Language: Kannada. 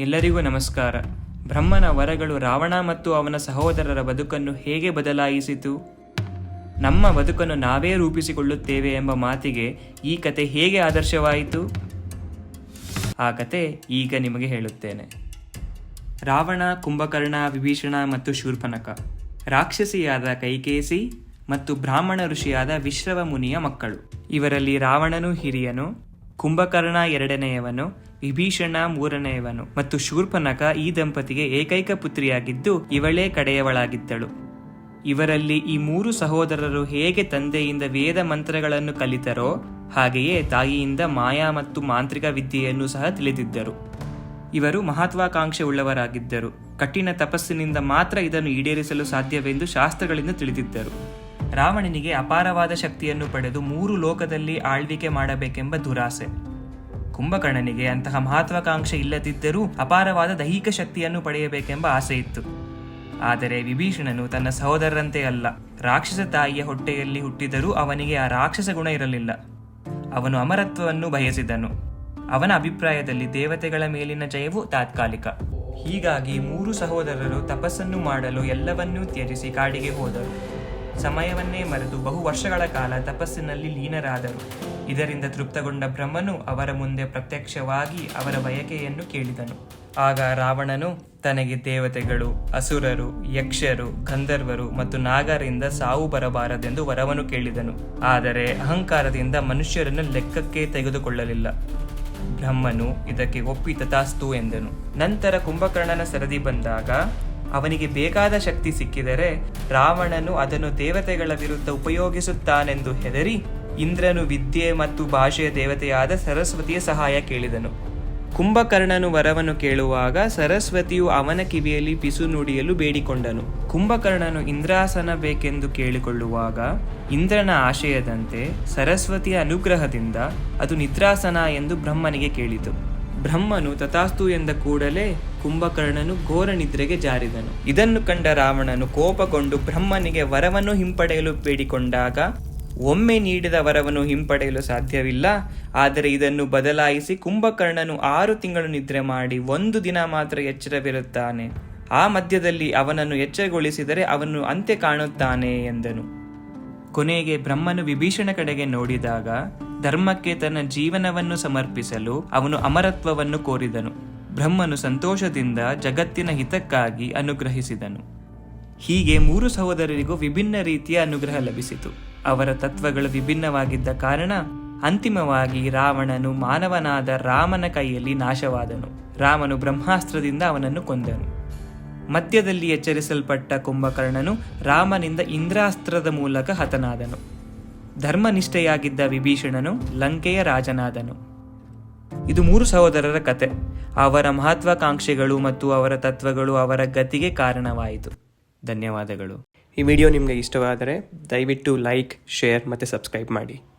ಎಲ್ಲರಿಗೂ ನಮಸ್ಕಾರ. ಬ್ರಹ್ಮನ ವರಗಳು ರಾವಣ ಮತ್ತು ಅವನ ಸಹೋದರರ ಬದುಕನ್ನು ಹೇಗೆ ಬದಲಾಯಿಸಿತು? ನಮ್ಮ ಬದುಕನ್ನು ನಾವೇ ರೂಪಿಸಿಕೊಳ್ಳುತ್ತೇವೆ ಎಂಬ ಮಾತಿಗೆ ಈ ಕತೆ ಹೇಗೆ ಆದರ್ಶವಾಯಿತು? ಆ ಕತೆ ಈಗ ನಿಮಗೆ ಹೇಳುತ್ತೇನೆ. ರಾವಣ, ಕುಂಭಕರ್ಣ, ವಿಭೀಷಣ ಮತ್ತು ಶೂರ್ಪನಕ. ರಾಕ್ಷಸಿಯಾದ ಕೈಕೇಸಿ ಮತ್ತು ಬ್ರಾಹ್ಮಣ ಋಷಿಯಾದ ವಿಶ್ರವ ಮುನಿಯ ಮಕ್ಕಳು. ಇವರಲ್ಲಿ ರಾವಣನು ಹಿರಿಯನು ಕುಂಭಕರ್ಣ ಎರಡನೆಯವನು, ವಿಭೀಷಣ ಮೂರನೆಯವನು ಮತ್ತು ಶೂರ್ಪನಕ ಈ ದಂಪತಿಗೆ ಏಕೈಕ ಪುತ್ರಿಯಾಗಿದ್ದು ಇವಳೇ ಕಡೆಯವಳಾಗಿದ್ದಳು. ಇವರಲ್ಲಿ ಈ ಮೂರು ಸಹೋದರರು ಹೇಗೆ ತಂದೆಯಿಂದ ವೇದ ಮಂತ್ರಗಳನ್ನು ಕಲಿತರೋ, ಹಾಗೆಯೇ ತಾಯಿಯಿಂದ ಮಾಯಾ ಮತ್ತು ಮಾಂತ್ರಿಕ ವಿದ್ಯೆಯನ್ನು ಸಹ ತಿಳಿದಿದ್ದರು. ಇವರು ಮಹತ್ವಾಕಾಂಕ್ಷೆ ಉಳ್ಳವರಾಗಿದ್ದರು. ಕಠಿಣ ತಪಸ್ಸಿನಿಂದ ಮಾತ್ರ ಇದನ್ನು ಈಡೇರಿಸಲು ಸಾಧ್ಯವೆಂದು ಶಾಸ್ತ್ರಗಳಿಂದ ತಿಳಿದಿದ್ದರು. ರಾವಣನಿಗೆ ಅಪಾರವಾದ ಶಕ್ತಿಯನ್ನು ಪಡೆದು ಮೂರು ಲೋಕದಲ್ಲಿ ಆಳ್ವಿಕೆ ಮಾಡಬೇಕೆಂಬ ದುರಾಸೆ. ಕುಂಭಕರ್ಣನಿಗೆ ಅಂತಹ ಮಹತ್ವಾಕಾಂಕ್ಷೆ ಇಲ್ಲದಿದ್ದರೂ ಅಪಾರವಾದ ದೈಹಿಕ ಶಕ್ತಿಯನ್ನು ಪಡೆಯಬೇಕೆಂಬ ಆಸೆ ಇತ್ತು ಆದರೆ ವಿಭೀಷಣನು ತನ್ನ ಸಹೋದರರಂತೆ ಅಲ್ಲ. ರಾಕ್ಷಸ ತಾಯಿಯ ಹೊಟ್ಟೆಯಲ್ಲಿ ಹುಟ್ಟಿದರೂ ಅವನಿಗೆ ಆ ರಾಕ್ಷಸ ಗುಣ ಇರಲಿಲ್ಲ. ಅವನು ಅಮರತ್ವವನ್ನು ಬಯಸಿದನು. ಅವನ ಅಭಿಪ್ರಾಯದಲ್ಲಿ ದೇವತೆಗಳ ಮೇಲಿನ ಜಯವು ತಾತ್ಕಾಲಿಕ. ಹೀಗಾಗಿ ಮೂರು ಸಹೋದರರು ತಪಸ್ಸನ್ನು ಮಾಡಲು ಎಲ್ಲವನ್ನೂ ತ್ಯಜಿಸಿ ಕಾಡಿಗೆ ಹೋದರು. ಸಮಯವನ್ನೇ ಮರೆತು ಬಹು ವರ್ಷಗಳ ಕಾಲ ತಪಸ್ಸಿನಲ್ಲಿ ಲೀನರಾದರು. ಇದರಿಂದ ತೃಪ್ತಗೊಂಡ ಬ್ರಹ್ಮನು ಅವರ ಮುಂದೆ ಪ್ರತ್ಯಕ್ಷವಾಗಿ ಅವರ ಬಯಕೆಯನ್ನು ಕೇಳಿದನು. ಆಗ ರಾವಣನು, ತನಗೆ ದೇವತೆಗಳು, ಅಸುರರು, ಯಕ್ಷರು, ಗಂಧರ್ವರು ಮತ್ತು ನಾಗರಿಂದ ಸಾವು ಬರಬಾರದೆಂದು ವರವನ್ನು ಕೇಳಿದನು. ಆದರೆ ಅಹಂಕಾರದಿಂದ ಮನುಷ್ಯರನ್ನು ಲೆಕ್ಕಕ್ಕೆ ತೆಗೆದುಕೊಳ್ಳಲಿಲ್ಲ. ಬ್ರಹ್ಮನು ಇದಕ್ಕೆ ಒಪ್ಪಿ ತಥಾಸ್ತು ಎಂದನು. ನಂತರ ಕುಂಭಕರ್ಣನ ಸರದಿ ಬಂದಾಗ ಅವನಿಗೆ ಬೇಕಾದ ಶಕ್ತಿ ಸಿಕ್ಕಿದರೆ ರಾವಣನು ಅದನ್ನು ದೇವತೆಗಳ ವಿರುದ್ಧ ಉಪಯೋಗಿಸುತ್ತಾನೆಂದು ಹೆದರಿ ಇಂದ್ರನು ವಿದ್ಯೆ ಮತ್ತು ಭಾಷೆಯ ದೇವತೆಯಾದ ಸರಸ್ವತಿಯ ಸಹಾಯ ಕೇಳಿದನು. ಕುಂಭಕರ್ಣನು ವರವನ್ನು ಕೇಳುವಾಗ ಸರಸ್ವತಿಯು ಅವನ ಕಿವಿಯಲ್ಲಿ ಪಿಸು ನುಡಿಯಲು ಬೇಡಿಕೊಂಡನು. ಕುಂಭಕರ್ಣನು ಇಂದ್ರಾಸನ ಬೇಕೆಂದು ಕೇಳಿಕೊಳ್ಳುವಾಗ ಇಂದ್ರನ ಆಶಯದಂತೆ ಸರಸ್ವತಿಯ ಅನುಗ್ರಹದಿಂದ ಅದು ನಿದ್ರಾಸನ ಎಂದು ಬ್ರಹ್ಮನಿಗೆ ಕೇಳಿತು. ಬ್ರಹ್ಮನು ತಥಾಸ್ತು ಎಂದ ಕೂಡಲೇ ಕುಂಭಕರ್ಣನು ಘೋರ ನಿದ್ರೆಗೆ ಜಾರಿದನು. ಇದನ್ನು ಕಂಡ ರಾವಣನು ಕೋಪಗೊಂಡು ಬ್ರಹ್ಮನಿಗೆ ವರವನ್ನು ಹಿಂಪಡೆಯಲು ಬೇಡಿಕೊಂಡಾಗ, ಒಮ್ಮೆ ನೀಡಿದ ವರವನ್ನು ಹಿಂಪಡೆಯಲು ಸಾಧ್ಯವಿಲ್ಲ, ಆದರೆ ಇದನ್ನು ಬದಲಾಯಿಸಿ ಕುಂಭಕರ್ಣನು ಆರು ತಿಂಗಳು ನಿದ್ರೆ ಮಾಡಿ ಒಂದು ದಿನ ಮಾತ್ರ ಎಚ್ಚರವಿರುತ್ತಾನೆ. ಆ ಮಧ್ಯದಲ್ಲಿ ಅವನನ್ನು ಎಚ್ಚರಗೊಳಿಸಿದರೆ ಅವನು ಅಂತ್ಯ ಕಾಣುತ್ತಾನೆ ಎಂದನು. ಕೊನೆಗೆ ಬ್ರಹ್ಮನು ವಿಭೀಷಣ ಕಡೆಗೆ ನೋಡಿದಾಗ ಧರ್ಮಕ್ಕೆ ತನ್ನ ಜೀವನವನ್ನು ಸಮರ್ಪಿಸಲು ಅವನು ಅಮರತ್ವವನ್ನು ಕೋರಿದನು. ಬ್ರಹ್ಮನು ಸಂತೋಷದಿಂದ ಜಗತ್ತಿನ ಹಿತಕ್ಕಾಗಿ ಅನುಗ್ರಹಿಸಿದನು. ಹೀಗೆ ಮೂರು ಸಹೋದರರಿಗೂ ವಿಭಿನ್ನ ರೀತಿಯ ಅನುಗ್ರಹ ಲಭಿಸಿತು. ಅವರ ತತ್ವಗಳು ವಿಭಿನ್ನವಾಗಿದ್ದ ಕಾರಣ ಅಂತಿಮವಾಗಿ ರಾವಣನು ಮಾನವನಾದ ರಾಮನ ಕೈಯಲ್ಲಿ ನಾಶವಾದನು. ರಾಮನು ಬ್ರಹ್ಮಾಸ್ತ್ರದಿಂದ ಅವನನ್ನು ಕೊಂದನು. ಮಧ್ಯದಲ್ಲಿ ಎಚ್ಚರಿಸಲ್ಪಟ್ಟ ಕುಂಭಕರ್ಣನು ರಾಮನಿಂದ ಇಂದ್ರಾಸ್ತ್ರದ ಮೂಲಕ ಹತನಾದನು. ಧರ್ಮನಿಷ್ಠೆಯಾಗಿದ್ದ ವಿಭೀಷಣನು ಲಂಕೆಯ ರಾಜನಾದನು. ಇದು ಮೂರು ಸಹೋದರರ ಕತೆ. ಅವರ ಮಹತ್ವಾಕಾಂಕ್ಷೆಗಳು ಮತ್ತು ಅವರ ತತ್ವಗಳು ಅವರ ಗತಿಗೆ ಕಾರಣವಾಯಿತು. ಧನ್ಯವಾದಗಳು. ಈ ವಿಡಿಯೋ ನಿಮಗೆ ಇಷ್ಟವಾದರೆ ದಯವಿಟ್ಟು ಲೈಕ್, ಶೇರ್ ಮತ್ತು ಸಬ್ಸ್ಕ್ರೈಬ್ ಮಾಡಿ.